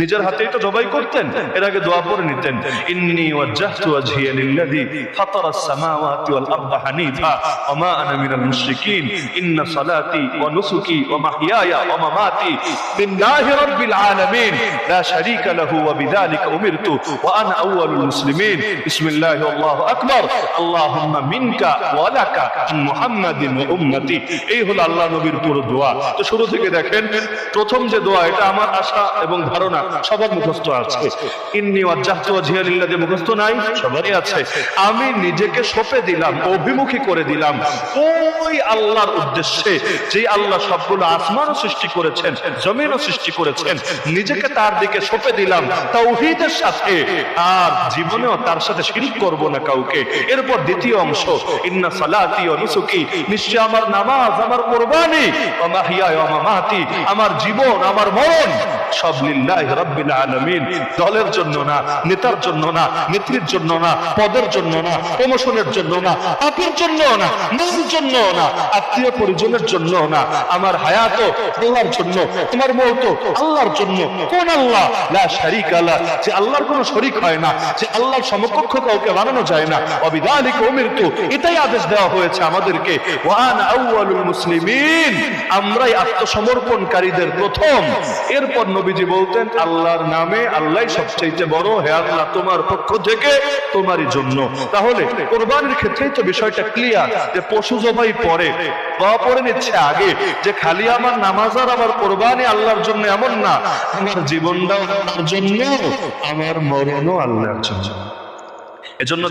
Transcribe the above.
নিজের হাতেই তো জবাই করতেন। এর আগে দোয়া পড়ে নিতেন। ইন্নি ওয়াজ্জাহতু ওয়াজহিয়া লিল্লাযী ফাতারা আস-সামাওয়াতি ওয়াল আরদা হানিফা। ওয়া মা আনা মিনাল মুশরিকিন। ইন্না সালাতি ওয়া নুসুকি ওয়া মাহইয়ায়া ওয়া মামাতি লিল্লাহি রাব্বিল আলামিন। লা শারীকা লাহু ওয়া বিযালিকা উমিরতু ওয়া আনা আউওয়ালুল মুসলিমিন। বিসমিল্লাহি আল্লাহু আকবার। আল্লাহুম্মা মিনকা ওয়া লাকা মুহাম্মাদিন ওয়া উম্মতি। এই হলো আল্লাহ নবীর পুরো দোয়া। তো শুরু থেকে দেখেন, প্রথম যে দোয়া, এটা আমার আশা এবং ধারণা। সবার মুখস্থ আছে। ইন্নি ওয়াজ্জাহতু ওয়াজহিয়া লিল্লাযী মুখস্থ নাই, সবারই আছে। আমি নিজেকে সঁপে দিলাম, অভিমুখী করে দিলাম। ওই আল্লাহর উদ্দেশ্যে যে আল্লাহ সবগুলো আসমানও সৃষ্টি করেছেন, জমিনও সৃষ্টি করেছেন, নিজেকে তার দিকে সঁপে দিলাম, তাওহীদের সাথে। আর জীবনেও তার সাথে শিরক করব না কাউকে। এরপর দ্বিতীয় অংশ, ইন্না সালাতি ওয়া নুসুকি, নিশ্চয় আমার নামাজ, আমার কুরবানি, ওয়া মাহইয়া ওয়া মামাতি, আমার জীবন, আমার মরণ সব লিল্লাহি রাব্বিল আলামিন। দলের জন্য না, নেতার জন্য না, নেত্রীর জন্য না, পদের জন্য না, প্রমোশনের জন্য না আপের জন্য না মার জন্য না, আত্মীয় পরিজনের জন্য না, আমার হায়াত আল্লাহর জন্য, তোমার মৌত আল্লাহর জন্য, কোন আল্লাহ? লা শারীকা লা, যে আল্লাহর কোনো শরীক হয় না, যে আল্লাহর সমকক্ষ কাউকে বানানো যায় না। অবিদালিক উমিরতু, এটাই আদেশ দেওয়া হয়েছে আমাদেরকে। ওয়ান আউয়ালুল মুসলিমিন, আমরাই আত্মসমর্পণকারীদের প্রথম। এরপর নবীজি বলতেন, আল্লাহর নামে আল্লাহ সবচেয়ে বড়, হে আল্লাহ, তোমার পক্ষ থেকে তোমারই জন্য। তাহলে কোরবানির ক্ষেত্রেই তো বিষয়টা ক্লিয়ার যে পশু জবাই পরে পরে নিচ্ছে আগে, যে খালি আমার নামাজ আর আমার কোরবানি আল্লাহর জন্য এমন না, আমার জীবনটাও আল্লাহর জন্য, আমার মরণও আল্লাহর জন্য। এজন্য